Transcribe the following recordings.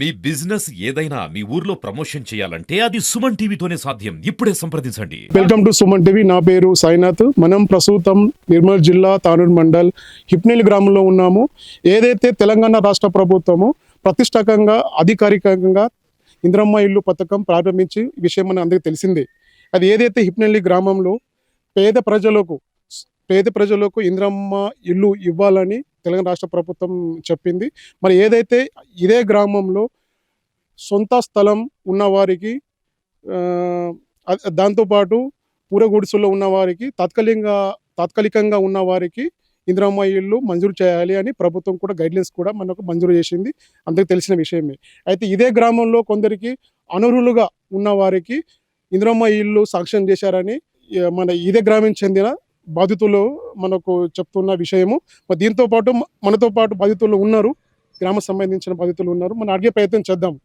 మీ business ఏదైనా మీ ఊర్లో promotion చేయాలంటే అది సుమన్ టీవీతోనే సాధ్యం. ఇప్పుడే సంప్రదించండి. Welcome to Suman TV. నా పేరు సాయినాథ్. మనం ప్రస్తుతం నిర్మల్ జిల్లా తానూరు మండల్ హిప్నేల్ గ్రామంలో ఉన్నాము. ఏదైతే తెలంగాణ రాష్ట్ర ప్రభుత్వము ప్రతిష్టాకంగా అధికారికంగా ఇంద్రమ్మ ఇల్లు పథకం ప్రారంభించి విషయం మన అందరికీ తెలిసిందే. అది ఏదైతే హిప్నెల్లి గ్రామంలో పేద ప్రజలకు పేద ప్రజలకు ఇంద్రమ్మ ఇల్లు ఇవ్వాలని తెలంగాణ రాష్ట్ర ప్రభుత్వం చెప్పింది. మరి ఏదైతే ఇదే గ్రామంలో సొంత స్థలం ఉన్నవారికి దాంతోపాటు పూర ఉన్నవారికి తాత్కాలికంగా తాత్కాలికంగా ఉన్నవారికి ఇందిరమ్మ ఇల్లు మంజూరు చేయాలి అని ప్రభుత్వం కూడా గైడ్లైన్స్ కూడా మనకు మంజూరు చేసింది. అందరికి తెలిసిన విషయమే. అయితే ఇదే గ్రామంలో కొందరికి అనర్హులుగా ఉన్నవారికి ఇందిరమ్మ ఇల్లు సాంక్షన్ చేశారని మన ఇదే గ్రామం చెందిన బాధితులు మనకు చెప్తున్న విషయము. మరి దీంతో పాటు మనతో పాటు బాధితులు ఉన్నారు. గ్రామ సంబంధించిన బాధితులు ఉన్నారు. మనం అడిగే ప్రయత్నం చేద్దాం.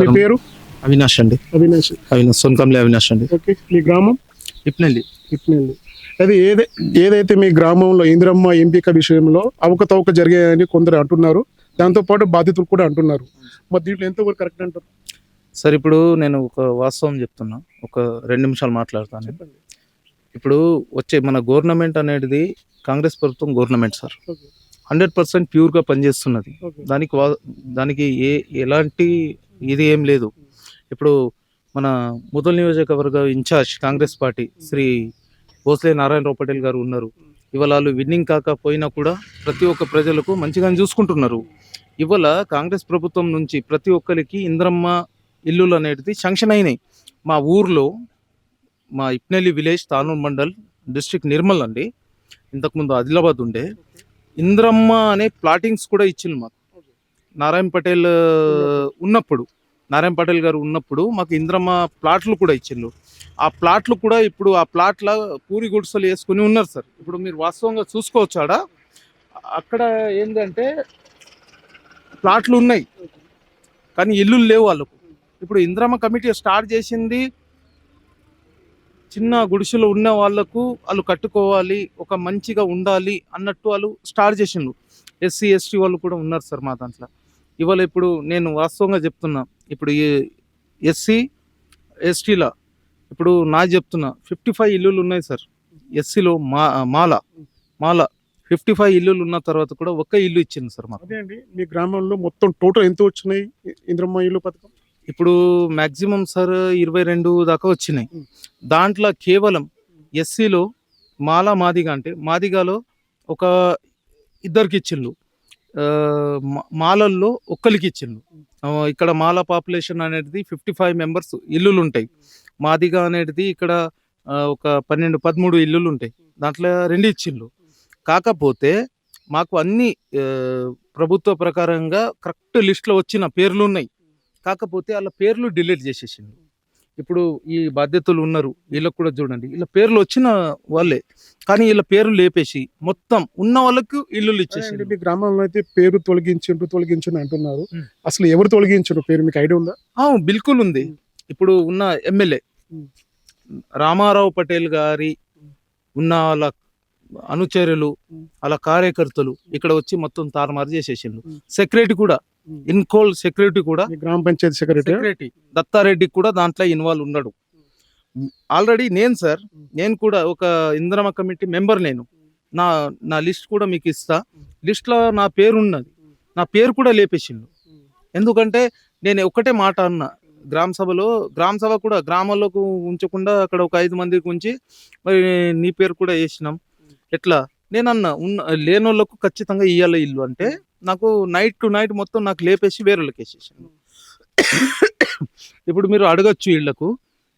మీ పేరు? అవినాష్ అండి. అవినాష్. అవినాష్ సొనకంలే అవినాష్ అండి. ఓకే. మీ గ్రామం? ఇప్నండి ఇట్నండి. అది ఏదై ఏదైతే మీ గ్రామంలో ఇందిరమ్మ ఎంపిక విషయంలో అవకతవక జరిగాయని కొందరు అంటున్నారు. దాంతోపాటు బాధితులు కూడా అంటున్నారు. మరి దీంట్లో ఎంతవరకు కరెక్ట్ అంటారు? సార్ ఇప్పుడు నేను ఒక వాస్తవం చెప్తున్నా. ఒక రెండు నిమిషాలు మాట్లాడతాను. ఇప్పుడు వచ్చే మన గవర్నమెంట్ అనేది కాంగ్రెస్ ప్రభుత్వం గవర్నమెంట్ సార్. హండ్రెడ్ పర్సెంట్ ప్యూర్గా పనిచేస్తున్నది. దానికి వా- దానికి ఏ ఎలాంటి ఇది ఏం లేదు. ఇప్పుడు మన ముదల్ నియోజకవర్గ ఇన్ఛార్జ్ కాంగ్రెస్ పార్టీ శ్రీ భోస్లే నారాయణరావు పటేల్ గారు ఉన్నారు. ఇవాళ వాళ్ళు విన్నింగ్ కాకపోయినా కూడా ప్రతి ఒక్క ప్రజలకు మంచిగానే చూసుకుంటున్నారు. ఇవాళ కాంగ్రెస్ ప్రభుత్వం నుంచి ప్రతి ఒక్కరికి ఇంద్రమ్మ ఇల్లులు అనేది శాంక్షన్ అయినాయి. మా ఊర్లో మా ఇప్నెల్లి విలేజ్ తానూర్ మండల్ డిస్ట్రిక్ట్ నిర్మల్ అండి. ఇంతకుముందు ఆదిలాబాద్ ఉండే. ఇంద్రమ్మ అనే ప్లాటింగ్స్ కూడా ఇచ్చింది మాకు. నారాయణ పటేల్ ఉన్నప్పుడు. నారాయణ పటేల్ గారు ఉన్నప్పుడు మాకు ఇంద్రమ్మ ప్లాట్లు కూడా ఇచ్చిండ్రు ఆ ప్లాట్లు కూడా ఇప్పుడు ఆ ప్లాట్ల పూరి గుడిసెలు వేసుకుని ఉన్నారు సార్. ఇప్పుడు మీరు వాస్తవంగా చూసుకోవచ్చాడా అక్కడ ఏంటంటే ప్లాట్లు ఉన్నాయి. కానీ ఇల్లులు లేవు వాళ్ళకు. ఇప్పుడు ఇంద్రమ్మ కమిటీ స్టార్ట్ చేసింది చిన్న గుడిసెలు ఉన్న వాళ్ళకు వాళ్ళు కట్టుకోవాలి ఒక మంచిగా ఉండాలి అన్నట్టు వాళ్ళు స్టార్ట్ చేసిండ్రు ఎస్సీ ఎస్టీ వాళ్ళు కూడా ఉన్నారు సార్ మా దాంట్లో. ఇవాళ ఇప్పుడు నేను వాస్తవంగా చెప్తున్నా. ఇప్పుడు ఈ ఎస్సీ ఎస్టీల ఇప్పుడు నా చెప్తున్నా ఫిఫ్టీ ఫైవ్ ఇల్లులు ఉన్నాయి సార్. ఎస్సీలో మా మాల మాల ఫిఫ్టీ ఫైవ్ ఇల్లులు ఉన్న తర్వాత కూడా ఒక్క ఇల్లు ఇచ్చింది సార్ మాకు. అదే అండి మీ గ్రామంలో మొత్తం టోటల్ ఎంత వచ్చినాయి? ఇందిరమ్మ ఇల్లు పథకం? ఇప్పుడు మాక్సిమం సార్ ఇరవై రెండు దాకా వచ్చినాయి. దాంట్లో కేవలం ఎస్సీలో మాలా మాదిగ అంటే మాదిగాలో ఒక ఇద్దరికి ఇచ్చిండ్రు మాలల్లో ఒక్కరికి ఇచ్చిండ్రు. ఇక్కడ మాల పాపులేషన్ అనేది ఫిఫ్టీ ఫైవ్ మెంబర్స్ ఇల్లులు ఉంటాయి మాదిగా అనేది ఇక్కడ ఒక పన్నెండు పదమూడు ఇల్లులు ఉంటాయి దాంట్లో రెండు ఇచ్చిండ్రు. కాకపోతే మాకు అన్ని ప్రభుత్వ ప్రకారంగా కరెక్ట్ లిస్ట్లో వచ్చిన పేర్లు ఉన్నాయి కాకపోతే వాళ్ళ పేర్లు డిలీట్ చేసేసిండు ఇప్పుడు ఈ బాధ్యతలు ఉన్నారు వీళ్ళకి కూడా చూడండి. వీళ్ళ పేర్లు వచ్చిన వాళ్ళే కానీ వీళ్ళ పేర్లు లేపేసి మొత్తం ఉన్న వాళ్ళకు అండి, ఇచ్చేసిండు మీ గ్రామంలో అయితే పేరు తొలగించిండ్రు తొలగించు అంటున్నారు. అసలు ఎవరు తొలగించారు పేరు మీకు ఐడియా ఉందా? ఆ, బిల్కుల్ ఉంది. ఇప్పుడు ఉన్న ఎమ్మెల్యే. రామారావు పటేల్ గారి ఉన్న వాళ్ళ అనుచరులు. వాళ్ళ కార్యకర్తలు ఇక్కడ వచ్చి మొత్తం తారుమారు చేసేసిండు. సెక్రటరీ కూడా. ఇన్కోల్ సెక్రటరీ కూడా గ్రామ పంచాయతీ సెక్రటరీ? సెక్రటరీ దత్తారెడ్డి కూడా దాంట్లో ఇన్వాల్వ్ ఉన్నాడు. ఆల్రెడీ నేను సార్ నేను కూడా ఒక ఇంద్రమ కమిటీ మెంబర్ నేను. నా నా లిస్ట్ కూడా మీకు ఇస్తా. లిస్ట్లో నా పేరు ఉన్నది నా పేరు కూడా లేపేసిండు. ఎందుకంటే నేను ఒకటే మాట అన్నా గ్రామ సభలో గ్రామ సభ కూడా గ్రామాల్లోకి ఉంచకుండా అక్కడ ఒక ఐదు మందికి ఉంచి మరి నీ పేరు కూడా వేసినాం. ఎట్లా? నేను అన్నా ఉన్న లేనోళ్ళకు ఖచ్చితంగా ఇయ్యాలి ఇల్లు అంటే నాకు నైట్ టు నైట్ మొత్తం నాకు లేపేసి వేరేళ్ళకి వేసేసిండు ఇప్పుడు మీరు అడగచ్చు వీళ్ళకు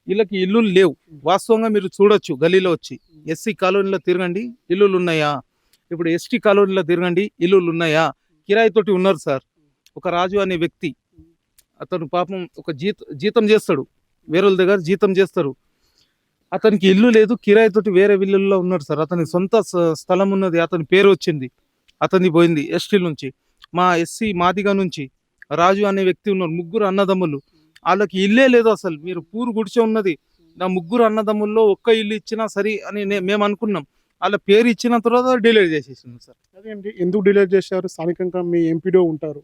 వీళ్ళకి ఇల్లు లేవు. వాస్తవంగా మీరు చూడొచ్చు గలీలో వచ్చి. ఎస్సీ కాలనీలో తిరగండి ఇల్లులు ఉన్నాయా ఇప్పుడు ఎస్టీ కాలనీలో తిరగండి ఇల్లులు ఉన్నాయా కిరాయితోటి ఉన్నారు సార్. ఒక రాజు అనే వ్యక్తి. అతను పాపం ఒక జీత జీతం చేస్తాడు. వేరే దగ్గర జీతం చేస్తారు. అతనికి ఇల్లు లేదు కిరాయి తోటి వేరే ఇల్లుల్లో ఉన్నాడు సార్. అతని సొంత స్థలం ఉన్నది అతని పేరు వచ్చింది. అతని పోయింది ఎస్టీ నుంచి. మా ఎస్సీ మాదిగ నుంచి రాజు అనే వ్యక్తి ఉన్నారు ముగ్గురు అన్నదమ్ములు. వాళ్ళకి ఇల్లే లేదు అసలు. మీరు పూరు గుడిచే ఉన్నది. నా ముగ్గురు అన్నదమ్ముల్లో ఒక్క ఇల్లు ఇచ్చినా సరి అని మేము అనుకున్నాం వాళ్ళ పేరు ఇచ్చిన తర్వాత డిలీట్ చేసేసింది సార్. అదే అండి ఎందుకు డిలే చేశారు? స్థానికంగా మీ ఎంపీడో ఉంటారు.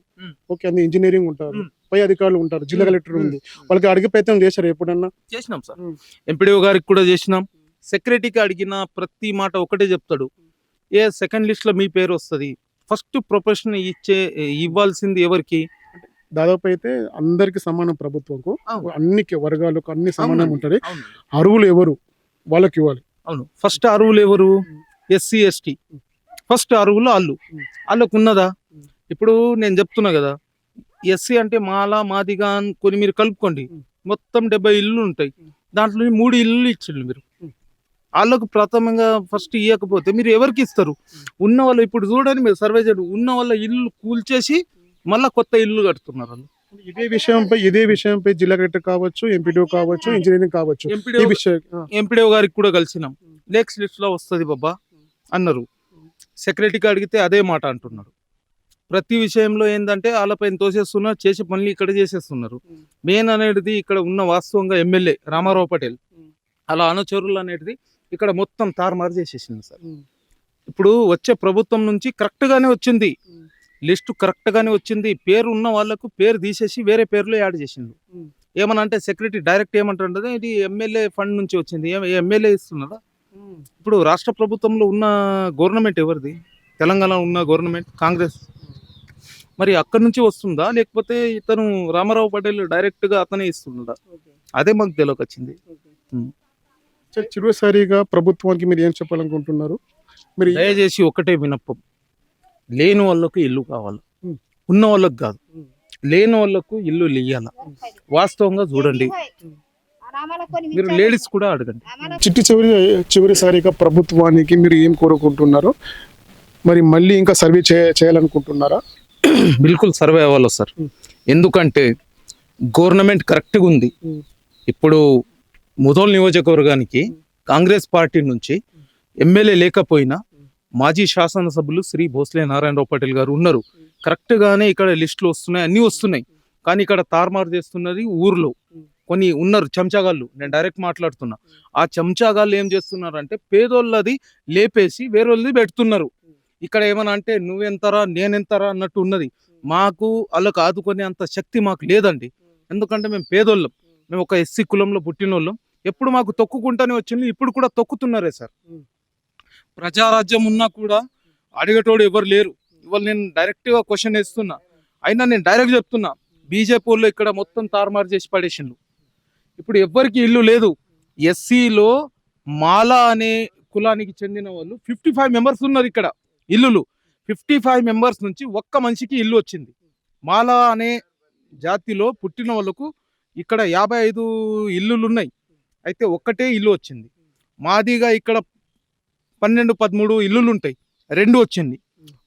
ఓకే అన్ని ఇంజనీరింగ్ ఉంటారు. పై అధికారులు ఉంటారు. జిల్లా. కలెక్టర్. ఉంది. వాళ్ళకి అడిగే ప్రయత్నం చేశారు ఎప్పుడన్నా? చేసినాం సార్. ఎంపీడీఓ గారికి కూడా చేసినాం. సెక్రటరీకి అడిగిన ప్రతి మాట ఒకటే చెప్తాడు. ఏ సెకండ్ లిస్ట్లో మీ పేరు వస్తుంది? ఫస్ట్ ప్రొఫెషన్ ఇచ్చే ఇవ్వాల్సింది ఎవరికి? దాదాపు అయితే అందరికి సమానం ప్రభుత్వంకు. అన్ని వర్గాలకు అన్ని సమానం. ఉంటది. అరువులు ఎవరు? వాళ్ళకి ఇవ్వాలి. అవును. ఫస్ట్ అరువులు ఎవరు? SC ST. ఫస్ట్ అరువులు వాళ్ళు వాళ్ళకు ఉన్నదా ఇప్పుడు నేను చెప్తున్నా కదా ఎస్సీ అంటే మాల మాదిగా కొన్ని మీరు కలుపుకోండి. మొత్తం డెబ్బై ఇల్లు ఉంటాయి. దాంట్లో మూడు ఇల్లు ఇచ్చిండు మీరు. వాళ్ళకు ప్రథమంగా ఫస్ట్ ఇవ్వకపోతే మీరు ఎవరికి ఇస్తారు? ఉన్న వాళ్ళు ఇప్పుడు చూడండి మీరు సర్వే చేయండి. ఉన్న వాళ్ళ ఇల్లు కూల్చేసి మళ్ళా కొత్త ఇల్లు కడుతున్నారు వాళ్ళు. ఇదే విషయంపై ఇదే విషయంపై జిల్లా కలెక్టర్ కావచ్చు ఎంపీడీఓ కావచ్చు ఇంజనీరింగ్ కావచ్చు ఈ ఎంపీడీఓ విషయం ఎంపీడీఓ గారికి కూడా కలిసినాం. నెక్స్ట్ లిస్ట్లో వస్తుంది బాబా అన్నారు. సెక్రటరీకి అడిగితే అదే మాట అంటున్నారు. ప్రతి విషయంలో ఏంటంటే వాళ్ళపైన తోసేస్తున్నారు చేసే పనులు ఇక్కడ చేసేస్తున్నారు. మెయిన్ అనేది ఇక్కడ ఉన్న వాస్తవంగా ఎమ్మెల్యే రామారావు పటేల్. అలా అనుచరులు అనేది ఇక్కడ మొత్తం తారుమారు చేసేసింది సార్. ఇప్పుడు వచ్చే ప్రభుత్వం నుంచి కరెక్ట్ గానే వచ్చింది. లిస్ట్ కరెక్ట్ గానే వచ్చింది. పేరు ఉన్న వాళ్ళకు పేరు తీసేసి వేరే పేర్లు యాడ్ చేసిండు. ఏమన్నా అంటే సెక్రటరీ డైరెక్ట్ ఏమంటుండే ఇది ఎమ్మెల్యే ఫండ్ నుంచి వచ్చింది. ఎమ్మెల్యే ఇస్తున్నారా. ఇప్పుడు రాష్ట్ర ప్రభుత్వంలో ఉన్న గవర్నమెంట్ ఎవరిది? తెలంగాణ ఉన్న గవర్నమెంట్ కాంగ్రెస్. మరి అక్కడి నుంచి వస్తుందా? లేకపోతే ఇతను రామారావు పటేల్ డైరెక్ట్గా అతనే ఇస్తున్నాడా? అదే మాకు తెలియక వచ్చింది. సరే, చివరిసారిగా ప్రభుత్వానికి మీరు ఏం చెప్పాలనుకుంటున్నారు? మీరు దయచేసి ఒకటే వినప్పం లేని వాళ్ళకు ఇల్లు కావాలి. ఉన్న వాళ్ళకు కాదు. లేని వాళ్ళకు ఇల్లు ఇయ్యాల వాస్తవంగా చూడండి. మీరు లేడీస్ కూడా అడగండి. చిట్టి చివరి చివరిసారిగా ప్రభుత్వానికి మీరు ఏం కోరుకుంటున్నారు? మరి మళ్ళీ ఇంకా సర్వే చే చేయాలనుకుంటున్నారా? బిల్కుల్ సర్వే అవ్వాలి సార్. ఎందుకంటే గవర్నమెంట్ కరెక్ట్గా ఉంది. ఇప్పుడు ముదోల్ నియోజకవర్గానికి కాంగ్రెస్ పార్టీ నుంచి ఎమ్మెల్యే లేకపోయినా మాజీ శాసనసభ్యులు శ్రీ భోస్లే నారాయణరావు పటేల్ గారు ఉన్నారు. కరెక్ట్గానే ఇక్కడ లిస్టులు వస్తున్నాయి అన్నీ వస్తున్నాయి. కానీ ఇక్కడ తారుమారు చేస్తున్నది ఊర్లో. కొన్ని ఉన్నారు చెంచాగాళ్ళు. నేను డైరెక్ట్ మాట్లాడుతున్నా. ఆ చెంచాగాళ్ళు ఏం చేస్తున్నారంటే పేదోళ్ళది లేపేసి వేరేళ్ళది పెడుతున్నారు. ఇక్కడ ఏమన్నా అంటే నువ్వెంతరా నేనెంతరా అన్నట్టు ఉన్నది. మాకు వాళ్ళకు ఆదుకునే అంత శక్తి మాకు లేదండి. ఎందుకంటే మేము పేదోళ్ళం. మేము ఒక ఎస్సీ కులంలో పుట్టినోళ్ళం. ఎప్పుడు మాకు తొక్కుకుంటానే వచ్చింది ఇప్పుడు కూడా తొక్కుతున్నారే సార్. ప్రజారాజ్యం ఉన్నా కూడా అడిగేటోడు ఎవరు లేరు. ఇవాళ నేను డైరెక్ట్గా క్వశ్చన్ వేస్తున్నా. అయినా నేను డైరెక్ట్ చెప్తున్నా. బీజేపీ వాళ్ళు ఇక్కడ మొత్తం తారుమారు చేసి పడేసిండు ఇప్పుడు ఎవ్వరికి ఇల్లు లేదు. ఎస్సీలో మాల అనే కులానికి చెందిన వాళ్ళు ఫిఫ్టీ ఫైవ్ మెంబర్స్ ఉన్నారు ఇక్కడ ఇల్లులు. ఫిఫ్టీ ఫైవ్ మెంబర్స్ నుంచి ఒక్క మనిషికి ఇల్లు వచ్చింది. మాలా అనే జాతిలో పుట్టిన వాళ్ళకు ఇక్కడ యాభై ఐదు ఇల్లులు ఉన్నాయి అయితే ఒక్కటే ఇల్లు వచ్చింది. మాదిగా ఇక్కడ పన్నెండు పదమూడు ఇల్లులు ఉంటాయి. రెండు వచ్చింది.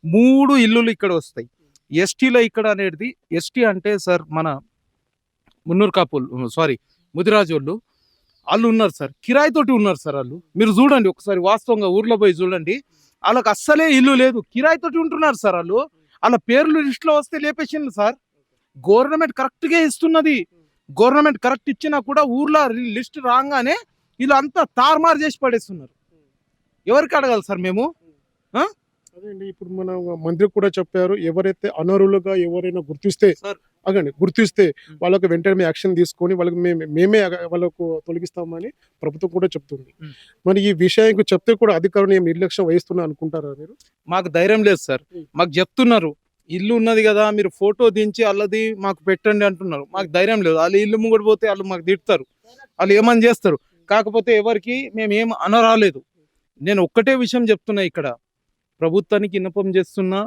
మూడు ఇల్లులు ఇక్కడ వస్తాయి. ఎస్టీలో ఇక్కడ అనేది ఎస్టీ అంటే సార్ మన మున్నూరు కాపులు సారీ ముదిరాజు వాళ్ళు. వాళ్ళు ఉన్నారు సార్. కిరాయితోటి ఉన్నారు సార్ వాళ్ళు. మీరు చూడండి ఒకసారి వాస్తవంగా ఊర్లో పోయి చూడండి. వాళ్ళకి అస్సలే ఇల్లు లేదు. కిరాయితోటి ఉంటున్నారు సార్ వాళ్ళు. వాళ్ళ పేర్లు లిస్ట్లో వస్తే లేపేసింది సార్. గవర్నమెంట్ కరెక్ట్గా ఇస్తున్నది. గవర్నమెంట్ కరెక్ట్ ఇచ్చినా కూడా ఊర్లో లిస్ట్ రాగానే వీళ్ళు అంతా తారుమారు చేసి పడేస్తున్నారు. ఎవరికి అడగాలి సార్ మేము? అదే అండి ఇప్పుడు మన మంత్రి కూడా చెప్పారు ఎవరైతే అనర్హులుగా ఎవరైనా గుర్తిస్తే. అగండి గుర్తిస్తే వాళ్ళకు వెంటనే యాక్షన్ తీసుకొని వాళ్ళకి మేము మేమే వాళ్ళకు తొలగిస్తామని ప్రభుత్వం కూడా చెప్తుంది. మరి ఈ విషయానికి చెప్తే కూడా అధికారులు ఏం నిర్లక్ష్యం వహిస్తున్నా అనుకుంటారా మీరు? మాకు ధైర్యం లేదు సార్. మాకు చెప్తున్నారు ఇల్లు ఉన్నది కదా మీరు ఫోటో దించి అల్లది మాకు పెట్టండి అంటున్నారు. మాకు ధైర్యం లేదు. వాళ్ళు ఇల్లు ముంగడి పోతే వాళ్ళు మాకు తిడతారు. వాళ్ళు ఏమని చేస్తారు? కాకపోతే ఎవరికి మేము ఏం అనరాలేదు. నేను ఒక్కటే విషయం చెప్తున్నా ఇక్కడ. ప్రభుత్వానికి విన్నపం చేస్తున్నా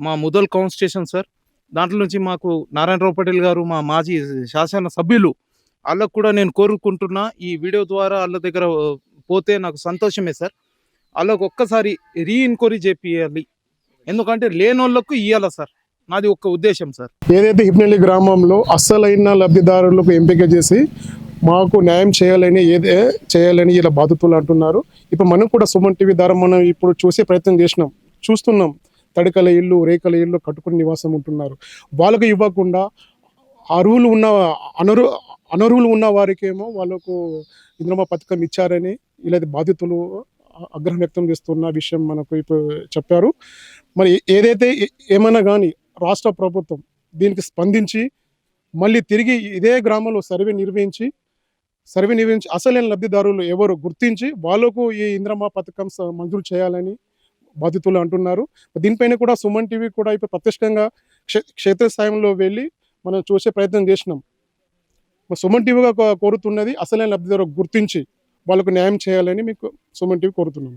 మా ముదల్ కాన్స్టిట్యూషన్ సార్. దాంట్లో నుంచి మాకు నారాయణరావు పటేల్ గారు మా మాజీ శాసన సభ్యులు వాళ్ళకు కూడా నేను కోరుకుంటున్నా ఈ వీడియో ద్వారా వాళ్ళ దగ్గర పోతే నాకు సంతోషమే సార్. వాళ్ళకు ఒక్కసారి రీఇన్క్వైరీ చేపియాలి. ఎందుకంటే లేనోళ్ళకు ఇయ్యాల సార్. నాది ఒక్క ఉద్దేశం సార్. ఏదైతే హిప్నెల్లి గ్రామంలో అస్సలైన లబ్ధిదారులకు ఎంపిక చేసి మాకు న్యాయం చేయాలని ఏదే చేయాలని ఇలా బాధితులు అంటున్నారు. ఇప్పుడు మనం కూడా సుమన్ టీవీ ద్వారా మనం ఇప్పుడు చూసే ప్రయత్నం చేసినాం. చూస్తున్నాం. తడికల ఇల్లు రేకల ఇల్లు కట్టుకుని నివాసం ఉంటున్నారు. వాళ్ళకు ఇవ్వకుండా అరువులు ఉన్న అనరు అనరువులు ఉన్న వారికేమో వాళ్ళకు ఇంద్రమ పథకం ఇచ్చారని ఇలా బాధితులు ఆగ్రహం వ్యక్తం చేస్తున్న విషయం మనకు ఇప్పుడు చెప్పారు. మరి ఏదైతే ఏ- కానీ రాష్ట్ర ప్రభుత్వం దీనికి స్పందించి మళ్ళీ తిరిగి ఇదే గ్రామంలో సర్వే నిర్వహించి సర్వే నిర్వహించి అసలైన లబ్ధిదారులు ఎవరు గుర్తించి వాళ్ళకు ఈ ఇంద్రమా పథకం మంజూరు చేయాలని బాధితులు అంటున్నారు. దీనిపైన కూడా సుమన్ టీవీ కూడా ఇప్పుడు ప్రత్యక్షంగా క్షే క్షేత్రస్థాయిలో వెళ్ళి మనం చూసే ప్రయత్నం చేసినాం. సుమన్ టీవీగా కోరుతున్నది అసలైన లబ్ధిదారు గుర్తించి వాళ్ళకు న్యాయం చేయాలని మీకు సుమన్ టీవీ కోరుతున్నాం